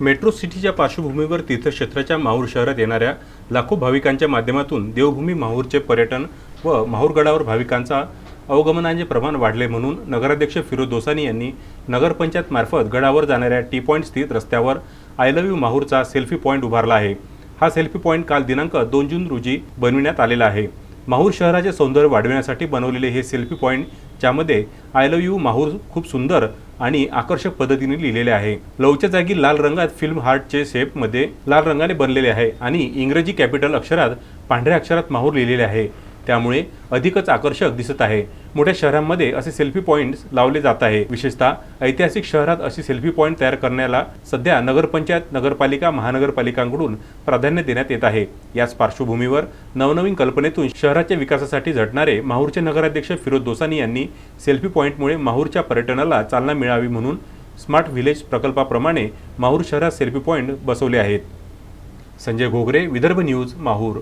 Metro सिटीच्या पार्श्वभूमीवर तीर्थक्षेत्राच्या माहूर शहरात येणाऱ्या लाखो भाविकांच्या माध्यमातून देवभूमी माहूरचे पर्यटन व माहूरगडावर भाविकांचा अवगमनाचे प्रमाण वाढले म्हणून नगराध्यक्ष फिरोज दोसानी यांनी नगरपंचायत मार्फत गडावर जाणाऱ्या टी पॉईंट स्थित रस्त्यावर आय लव्ह यू माहूरचा सेल्फी पॉईंट उभारला आहे. हा सेल्फी पॉईंट काल दिनांक दोन जून रोजी बनविण्यात आलेला आहे. माहूर शहराचे सौंदर्य वाढविण्यासाठी बनवलेले हे सेल्फी पॉईंट ज्यामध्ये आय लव्ह यू माहूर खूप सुंदर आणि आकर्षक पद्धतीने लिहिलेले आहे. लवच्या जागी लाल रंगात फिल्म हार्टचे शेपमध्ये लाल रंगाने बनलेले आहे आणि इंग्रजी कॅपिटल अक्षरात पांढऱ्या अक्षरात माहूर लिहिलेले आहे. त्यामुळे अधिकच आकर्षक दिसत आहे. मोठ्या शहरांमध्ये असे सेल्फी पॉईंट्स लावले जात आहे. विशेषतः ऐतिहासिक शहरात अशी सेल्फी पॉईंट तयार करण्याला सध्या नगरपंचायत नगरपालिका महानगरपालिकांकडून प्राधान्य देण्यात येत आहे. याच पार्श्वभूमीवर नवनवीन कल्पनेतून शहराच्या विकासासाठी झटणारे माहूरचे नगराध्यक्ष फिरोज दोसानी यांनी सेल्फी पॉईंटमुळे माहूरच्या पर्यटनाला चालना मिळावी म्हणून स्मार्ट व्हिलेज प्रकल्पाप्रमाणे माहूर शहरात सेल्फी पॉईंट बसवले आहेत. संजय घोगरे विदर्भ न्यूज माहूर.